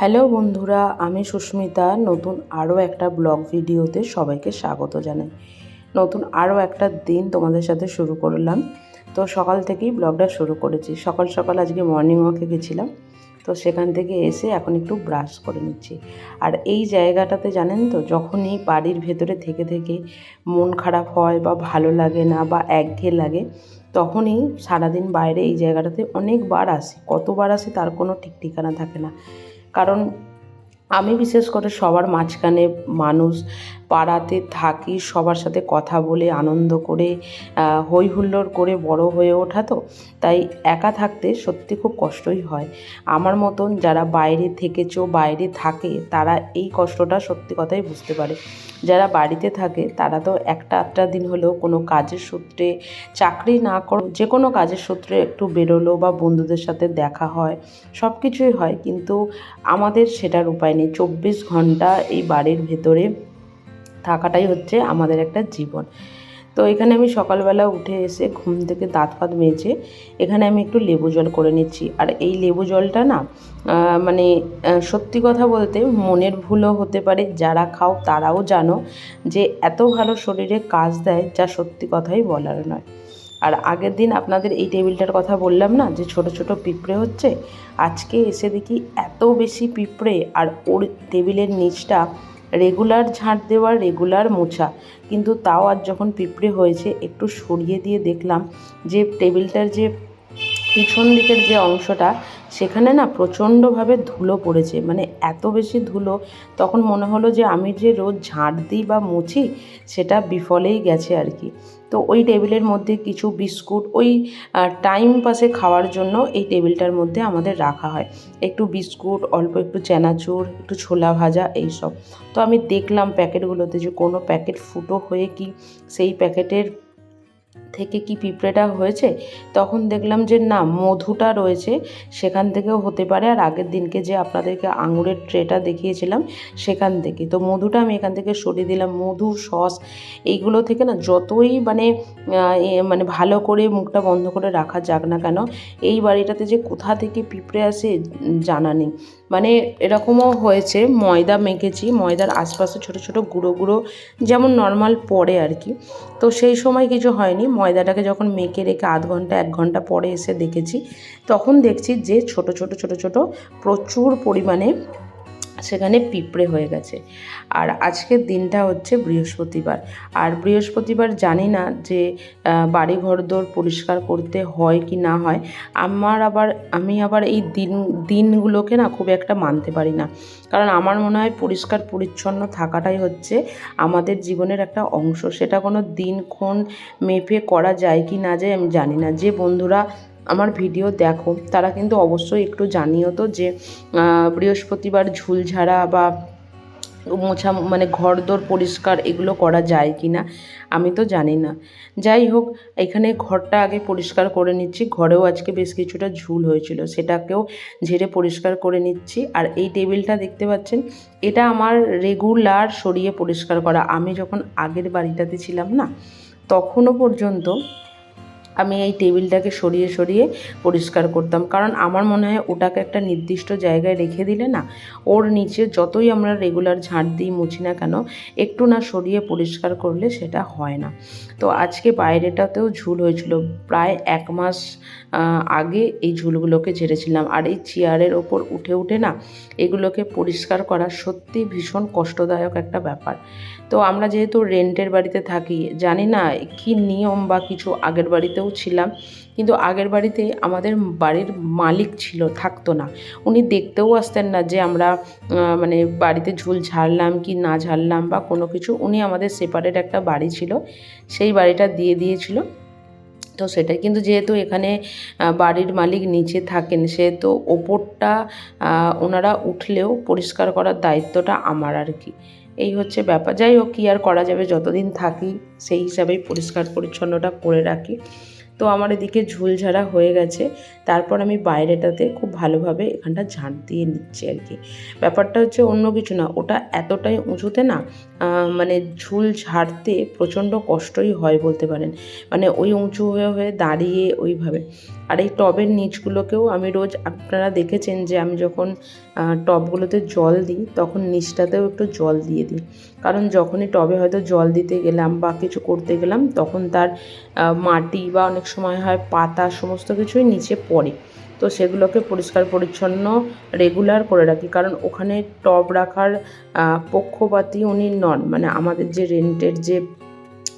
Hello বন্ধুরা, আমি সুস্মিতা। নতুন আরও একটা ব্লগ ভিডিওতে সবাইকে স্বাগত জানাই। নতুন আরও একটা দিন তোমাদের সাথে শুরু করলাম। তো সকাল থেকেই ব্লগটা শুরু করেছি। সকাল সকাল আজকে মর্নিং ওয়াকে গেছিলাম। তো সেখান থেকে এসে এখন একটু ব্রাশ করে নিচ্ছি। আর এই জায়গাটাতে জানেন তো, যখনই বাড়ির ভেতরে থেকে থেকে মন খারাপ হয় বা ভালো লাগে না বা একঘেয়ে লাগে, তখনই সারাদিন বাইরে এই জায়গাটাতে অনেকবার আসি। কতবার আসি তার কোনো ঠিক ঠিকানা থাকে না। কারণ আমি বিশেষ করে সবার মাঝখানে মানুষ, পাড়াতে থাকি, সবার সাথে কথা বলে, আনন্দ করে হই হুল্লোড় করে বড় হয়ে ওঠা তো, তাই একা থাকতে সত্যি খুব কষ্টই হয়। আমার মতন যারা বাইরে থেকেছো, বাইরে থাকে, তারা এই কষ্টটা সত্যি কথাই বুঝতে পারে। যারা বাড়িতে থাকে, তারা তো একটা আধটা দিন হলেও কোনো কাজের সূত্রে চাকরি না করো, যে কোনো কাজের সূত্রে একটু বেরোলো বা বন্ধুদের সাথে দেখা হয় সব কিছুই হয়, কিন্তু আমাদের সেটার উপায় নেই চব্বিশ ঘণ্টা এই বাড়ির ভেতরে থাকাটাই হচ্ছে আমাদের একটা জীবন। তো এখানে আমি সকালবেলা উঠে এসে ঘুম থেকে দাঁত ফাঁত মেজে এখানে আমি একটু লেবু জল করে নিচ্ছি। আর এই লেবু জলটা না মানে সত্যি কথা বলতে মনের ভুলও হতে পারে। যারা খাও তারাও জানো যে এত ভালো শরীরে কাজ দেয় যা সত্যি কথাই বলার নয়। আর আগের দিন আপনাদের এই টেবিলটার কথা বললাম না, যে ছোট ছোট পিঁপড়ে হচ্ছে, আজকে এসে দেখি এত বেশি পিঁপড়ে আর ওর টেবিলের নিচটা রেগুলার ঝাঁট দেওয়া রেগুলার মোছা। কিন্তু তাও আর যখন পিঁপড়ে হয়েছে, একটু সরিয়ে দিয়ে দেখলাম যে টেবিলটার যে পিছন দিকের যে অংশটা সেখানে না প্রচণ্ডভাবে ধুলো পড়েছে। মানে এত বেশি ধুলো, তখন মনে হলো যে আমি যে রোজ ঝাঁট দিই বা মুছি, সেটা বিফলেই গেছে আর কি। তো ওই টেবিলের মধ্যে কিছু বিস্কুট, ওই টাইম পাসে খাওয়ার জন্য এই টেবিলটার মধ্যে আমাদের রাখা হয়। একটু বিস্কুট, অল্প একটু চানাচুর, একটু ছোলা ভাজা, এইসব। তো আমি দেখলাম প্যাকেটগুলোতে যে কোনো প্যাকেট ফুটো হয়ে কি সেই প্যাকেটের থেকে কি পিঁপড়েটা হয়েছে? তখন দেখলাম যে না, মধুটা রয়েছে। সেখান থেকেও হতে পারে। আর আগের দিনকে যে আপনাদেরকে আঙুরের ট্রেটা দেখিয়েছিলাম, সেখান থেকে। তো মধুটা আমি এখান থেকে সরিয়ে দিলাম। মধু সস, এইগুলো থেকে না যতই মানে মানে ভালো করে মুখটা বন্ধ করে রাখা যাক না কেন, এই বাড়িটাতে যে কোথা থেকে পিঁপড়ে আসে জানা নেই। মানে এরকমও হয়েছে, ময়দা মেখেছি, ময়দার আশপাশে ছোট ছোট গুঁড়ো গুঁড়ো যেমন নর্মাল পড়ে আর কি। তো সেই সময় কিছু হয়নি, ময়দাটাকে যখন মেখে রেখে আধ ঘণ্টা, এক ঘণ্টা পরে এসে দেখেছি, তখন দেখছি যে ছোট ছোট ছোট ছোট প্রচুর পরিমাণে সেখানে পিঁপড়ে হয়ে গেছে। আর আজকের দিনটা হচ্ছে বৃহস্পতিবার। আর বৃহস্পতিবার জানি না যে বাড়ি ঘরদোর পরিষ্কার করতে হয় কি না হয়। আমার আবার, আমি আবার এই দিন, দিনগুলোকে না খুব একটা মানতে পারি না। কারণ আমার মনে হয় পরিষ্কার পরিচ্ছন্ন থাকাটাই হচ্ছে আমাদের জীবনের একটা অংশ। সেটা কোনো দিনক্ষণ মেপে করা যায় কি না যায় আমি জানি না। যে বন্ধুরা আমার ভিডিও দেখো, তারা কিন্তু অবশ্যই একটু জানিও তো যে বৃহস্পতিবার ঝুলঝাড়া বা মোছা মানে ঘরদোর পরিষ্কার এগুলো করা যায় কি না, আমি তো জানি না। যাই হোক, এখানে ঘরটা আগে পরিষ্কার করে নিচ্ছি, ঘরেও আজকে বেশ কিছুটা ঝুল হয়েছিল, সেটাকেও ঝেড়ে পরিষ্কার করে নিচ্ছি। আর এই টেবিলটা দেখতে পাচ্ছেন, এটা আমার রেগুলার সরিয়ে পরিষ্কার করা। আমি যখন আগের বাড়িটাতে ছিলাম না, তখনও পর্যন্ত আমি এই টেবিলটাকে সরিয়ে সরিয়ে পরিষ্কার করতাম। কারণ আমার মনে হয় ওটাকে একটা নির্দিষ্ট জায়গায় রেখে দিলে না, ওর নিচে যতই আমরা রেগুলার ঝাঁট দিই, মুছি না কেন, একটু না সরিয়ে পরিষ্কার করলে সেটা হয় না। তো আজকে বাইরেটাতেও ঝুল হয়েছিল। প্রায় এক মাস আগে এই ঝুলগুলোকে ঝেড়েছিলাম। আর এই চেয়ারের ওপর উঠে উঠে না, এগুলোকে পরিষ্কার করা সত্যি ভীষণ কষ্টদায়ক একটা ব্যাপার। তো আমরা যেহেতু রেন্টের বাড়িতে থাকি, জানি না কি নিয়ম বা কিছু আগের বাড়িতেও ছিলাম, কিন্তু আগের বাড়িতে আমাদের বাড়ির মালিক ছিল, থাকতো না। উনি দেখতেও আসতেন না যে আমরা মানে বাড়িতে ঝুল ঝাড়লাম কি না ঝাড়লাম বা কোনো কিছু। উনি আমাদের সেপারেট একটা বাড়ি ছিল, সেই বাড়িটা দিয়ে দিয়েছিল। তো সেটাই, কিন্তু যেহেতু এখানে বাড়ির মালিক নিচে থাকেন, সেহেতু ওপরটা ওনারা উঠলেও পরিষ্কার করার দায়িত্বটা আমার আর কি। এই হচ্ছে ব্যাপার। যাই হোক, কী আর করা যাবে, যতদিন থাকি সেই হিসাবেই পরিষ্কার পরিচ্ছন্নটা করে রাখি। তো আমার এদিকে ঝুলঝাড়া হয়ে গেছে। তারপর আমি বাইরেটাতে খুব ভালোভাবে এখানটা ঝাঁট দিয়ে নিচ্ছি আর কি। ব্যাপারটা হচ্ছে অন্য কিছু না, ওটা এতটাই উঁচুতে না মানে ঝুল ঝাড়তে প্রচণ্ড কষ্টই হয় বলতে পারেন। মানে ওই উঁচু হয়ে হয়ে দাঁড়িয়ে ওইভাবে। আর এই টবের নিচগুলোকেও আমি রোজ আপনারা দেখেছেন যে আমি যখন টবগুলোতে জল দিই, তখন নিচটাতেও একটু জল দিয়ে দিই। কারণ যখনই টবে হয়তো জল দিতে গেলাম বা কিছু করতে গেলাম, তখন তার মাটি বা অনেক সময় হয় পাতা সমস্ত কিছুই নিচে পড়ে। তো সেগুলোকে পরিষ্কার পরিচ্ছন্ন রেগুলার করে রাখি। কারণ ওখানে টব রাখার পক্ষপাতী উনি নন। মানে আমাদের যে রেন্টের যে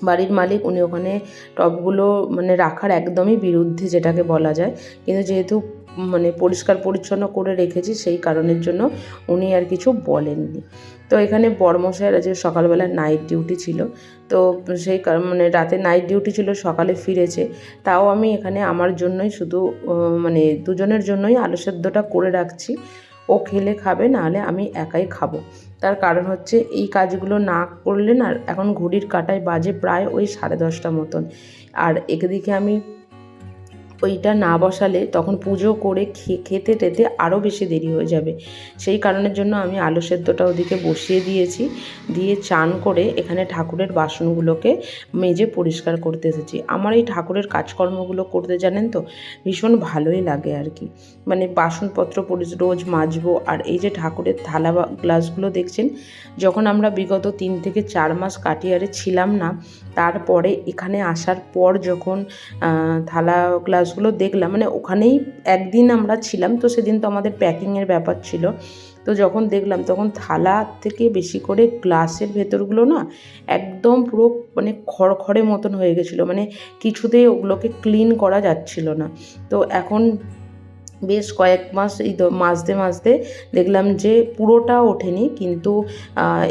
বাড়ির মালিক, উনি ওখানে টবগুলো মানে রাখার একদমই বিরুদ্ধে যেটাকে বলা যায়। কিন্তু যেহেতু মানে পরিষ্কার পরিচ্ছন্ন করে রেখেছি, সেই কারণের জন্য উনি আর কিছু বলেননি। তো এখানে বর্মশাইয়ের আজকে সকালবেলা নাইট ডিউটি ছিল। তো সেই মানে রাতে নাইট ডিউটি ছিল, সকালে ফিরেছে। তাও আমি এখানে আমার জন্যই শুধু মানে দুজনের জন্যই আলু সেদ্ধটা করে রাখছি। ও খেলে খাবে, নাহলে আমি একাই খাব। তার কারণ হচ্ছে, এই কাজগুলো না করলে না, এখন ঘড়ির কাটায় বাজে প্রায় ওই সাড়ে দশটা মতন। আর একদিকে আমি ওইটা না বসালে তখন পুজো করে খেতে টেতে আরও বেশি দেরি হয়ে যাবে। সেই কারণের জন্য আমি আলু সেদ্ধটা ওদিকে বসিয়ে দিয়েছি। দিয়ে চান করে এখানে ঠাকুরের বাসনগুলোকে মেজে পরিষ্কার করতে এসেছি। আমার এই ঠাকুরের কাজকর্মগুলো করতে জানেন তো, ভীষণ ভালোই লাগে আর কি। মানে বাসনপত্র রোজ মাজবো আর এই যে ঠাকুরের থালা বা, গ্লাসগুলো দেখছেন, যখন আমরা বিগত তিন থেকে চার মাস কাটিয়ারে ছিলাম না, তারপরে এখানে আসার পর যখন থালা থালা গ্লাসগুলো দেখলাম। মানে ওখানেই একদিন আমরা ছিলাম, তো সেদিন তো আমাদের প্যাকিংয়ের ব্যাপার ছিল। তো যখন দেখলাম, তখন থালা থেকে বেশি করে গ্লাসের ভেতরগুলো না একদম পুরো মানে খড়খড়ে মতন হয়ে গেছিল। মানে কিছুতেই ওগুলোকে ক্লিন করা যাচ্ছিল না। তো এখন বেশ কয়েক মাস, এই মাঝতে মাঝতে দেখলাম যে পুরোটা ওঠেনি কিন্তু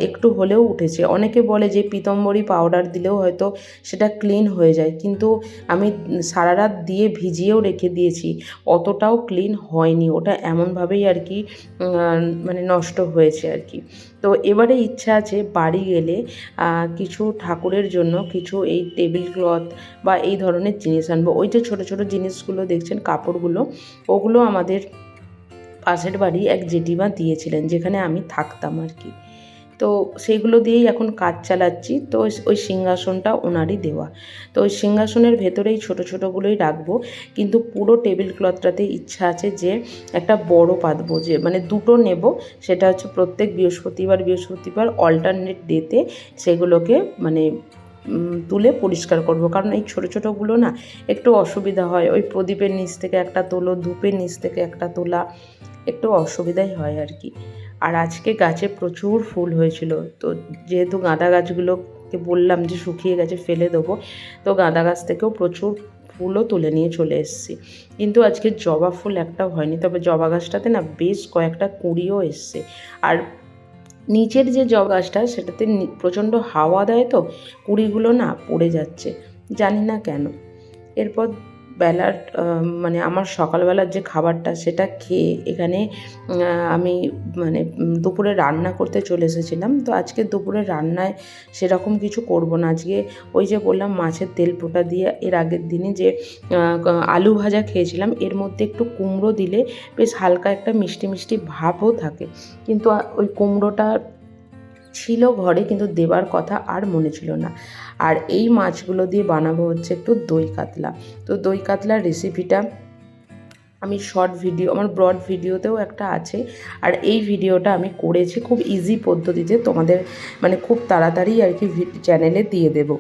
একটু হলেও উঠেছে। অনেকে বলে যে পিতম্বরী পাউডার দিলেও হয়তো সেটা ক্লিন হয়ে যায় কিন্তু আমি সারা রাত দিয়ে ভিজিয়েও রেখে দিয়েছি। অতটাও ক্লিন হয়নি। ওটা এমনভাবেই আর কি মানে নষ্ট হয়েছে আর কি। তো এবারে ইচ্ছা আছে বাড়ি গেলে কিছু ঠাকুরের জন্য কিছু এই টেবিল ক্লথ বা এই ধরনের জিনিস আনব। ওই যে ছোটো ছোটো জিনিসগুলো দেখছেন, কাপড়গুলো, ওগুলো আমাদের পাশের বাড়ি এক জেঠিমা দিয়েছিলেন, যেখানে আমি থাকতাম আর কি। তো সেইগুলো দিয়েই এখন কাজ চালাচ্ছি। তো ওই- সিংহাসনটা ওনারই দেওয়া। তো ওই সিংহাসনের ভেতরেই ছোটো, ছোটোগুলোই রাখব। কিন্তু পুরো টেবিল ক্লথটাতে ইচ্ছা আছে যে একটা বড় পাতবো, যে মানে দুটো নেব। সেটা হচ্ছে প্রত্যেক বৃহস্পতিবার বৃহস্পতিবার অল্টারনেট ডেতে সেগুলোকে মানে তুলে পরিষ্কার করব। কারণ এই ছোটো, ছোটোগুলো না একটু অসুবিধা হয়। ওই প্রদীপের নিচ থেকে একটা তোলো, ধূপের নিচ থেকে একটা তোলা, একটু অসুবিধাই হয় আর কি। আর আজকে গাছে প্রচুর ফুল হয়েছিল। তো যেহেতু গাঁদা গাছগুলোকে বললাম যে শুকিয়ে গেছে ফেলে দেবো, তো গাঁদা গাছ থেকেও প্রচুর ফুলও তুলে নিয়ে চলে এসেছি। কিন্তু আজকে জবা ফুল একটাও হয়নি, তবে জবা গাছটাতে না বেশ কয়েকটা কুঁড়িও এসছে। আর নিচের যে জবা গাছটা, সেটাতে প্রচণ্ড হাওয়া দেয় তো, কুড়িগুলো না পড়ে যাচ্ছে, জানি না কেন। এরপর বেলার মানে আমার সকালবেলার যে খাবারটা সেটা খেয়ে এখানে আমি মানে দুপুরে রান্না করতে চলে এসেছিলাম। তো আজকে দুপুরে রান্নায় সেরকম কিছু করব না। আজকে ওই যে বললাম মাছের তেল পোটা দিয়ে এর আগের দিনে যে আলু ভাজা খেয়েছিলাম, এর মধ্যে একটু কুমড়ো দিলে বেশ হালকা একটা মিষ্টি মিষ্টি ভাবও থাকে। কিন্তু ওই কুমড়োটা ছিল ঘরে কিন্তু দেবার কথা আর মনে ছিল না। আর এই মাছগুলো দিয়ে বানাবো হচ্ছে একটু দই কাতলা। তো দই কাতলার রেসিপিটা আমি শর্ট ভিডিও আমার ব্রড ভিডিওতেও একটা আছে। আর এই ভিডিওটা আমি করেছি খুব ইজি পদ্ধতিতে তোমাদের মানে খুব তাড়াতাড়ি আর কি চ্যানেলে দিয়ে দেবো।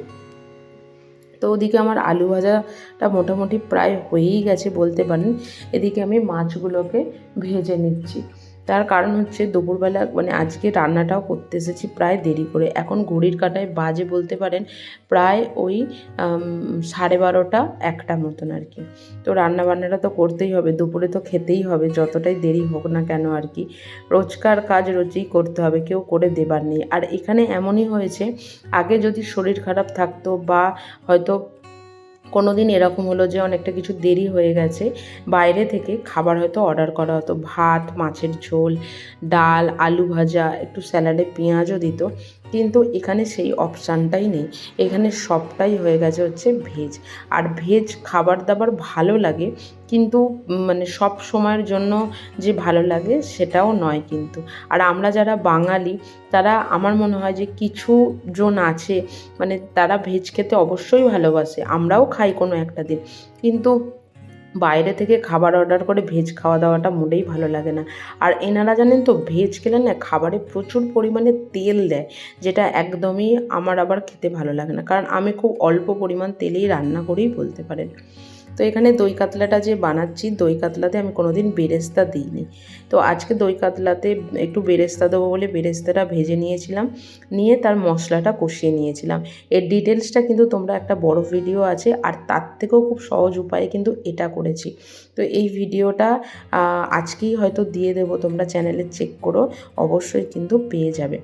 তো ওদিকে আমার আলু ভাজাটা মোটামুটি প্রায় হয়েই গেছে বলতে পারেন। এদিকে আমি মাছগুলোকে ভেজে নিচ্ছি। তার কারণ হচ্ছে দুপুরবেলা মানে আজকে রান্নাটাও করতে এসেছি প্রায় দেরি করে। এখন ঘড়ির কাঁটায় বাজে বলতে পারেন প্রায় ওই সাড়ে বারোটা, একটা মতন আর কি। তো রান্না বান্নাটা তো করতেই হবে, দুপুরে তো খেতেই হবে, যতটাই দেরি হোক না কেন আর কি। রোজকার কাজ রোজই করতে হবে, কেউ করে দেবার নেই। আর এখানে এমনই হয়েছে, আগে যদি শরীর খারাপ থাকতো বা হয়তো কোনো দিন এরকম হলো যে অনেকটা কিছু দেরি হয়ে গেছে। বাইরে থেকে খাবার হয়তো অর্ডার করা হতো। ভাত, মাছের ঝোল, ডাল, আলু ভাজা, একটু স্যালাডে পেঁয়াজও দিত। কিন্তু এখানে সেই অপশানটাই নেই। এখানে সবটাই হয়ে গেছে হচ্ছে ভেজ। আর ভেজ খাবার দাবার ভালো লাগে, কিন্তু মানে সব সময়ের জন্য যে ভালো লাগে সেটাও নয় কিন্তু। আর আমরা যারা বাঙালি, তারা আমার মনে হয় যে কিছু জন আছে মানে তারা ভেজ খেতে অবশ্যই ভালোবাসে। আমরাও খাই কোনো একটা দিন। কিন্তু বাইরে থেকে খাবার অর্ডার করে ভেজ খাওয়া দাওয়াটা মোটেই ভালো লাগে না। আর এনারা জানেন তো ভেজ খেলে না খাবারে প্রচুর পরিমাণে তেল দেয়, যেটা একদমই আমার আবার খেতে ভালো লাগে না। কারণ আমি খুব অল্প পরিমাণ তেলেই রান্না করেই বলতে পারেন। তো এখানে দই কাতলাটা যে বানাচ্ছি, দই কাতলাতে আমি কোনোদিন বেরেস্তা দিইনি। তো আজকে দই কাতলাতে একটু বেরেস্তা দেবো বলে বেরেস্তাটা ভেজে নিয়েছিলাম, নিয়ে তার মশলাটা কষিয়ে নিয়েছিলাম। এর ডিটেলসটা কিন্তু তোমরা একটা বড় ভিডিও আছে, আর তার থেকেও খুব সহজ উপায়ে কিন্তু এটা করেছি। তো এই ভিডিওটা আজকেই হয়তো দিয়ে দেবো, তোমরা চ্যানেলে চেক করো, অবশ্যই কিন্তু পেয়ে যাবে।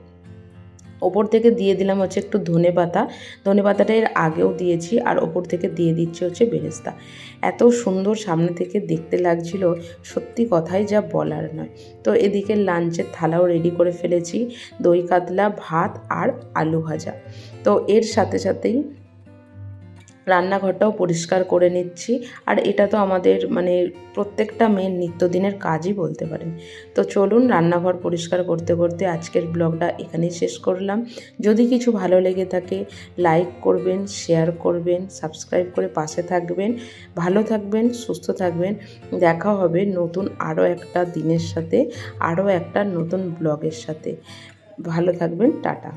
ওপর থেকে দিয়ে দিলাম হচ্ছে একটু ধনে পাতা। ধনে পাতাটা এর আগেও দিয়েছি আর ওপর থেকে দিয়ে দিচ্ছি হচ্ছে বেরেস্তা। এত সুন্দর সামনে থেকে দেখতে লাগছিল, সত্যি কথাই যা বলার নয়। তো এদিকে লাঞ্চের থালাও রেডি করে ফেলেছি, দই কাতলা, ভাত আর আলু ভাজা। তো এর সাথে সাথেই রান্নাঘরটাও পরিষ্কার করে নিচ্ছি। আর এটা তো আমাদের মানে প্রত্যেকটা মেয়ের নিত্যদিনের কাজই বলতে পারেন। তো চলুন রান্নাঘর পরিষ্কার করতে করতে আজকের ব্লগটা এখানেই শেষ করলাম। যদি কিছু ভালো লেগে থাকে, লাইক করবেন, শেয়ার করবেন, সাবস্ক্রাইব করে পাশে থাকবেন। ভালো থাকবেন, সুস্থ থাকবেন। দেখা হবে নতুন আরও একটা দিনের সাথে, আরও একটা নতুন ব্লগের সাথে। ভালো থাকবেন, টাটা।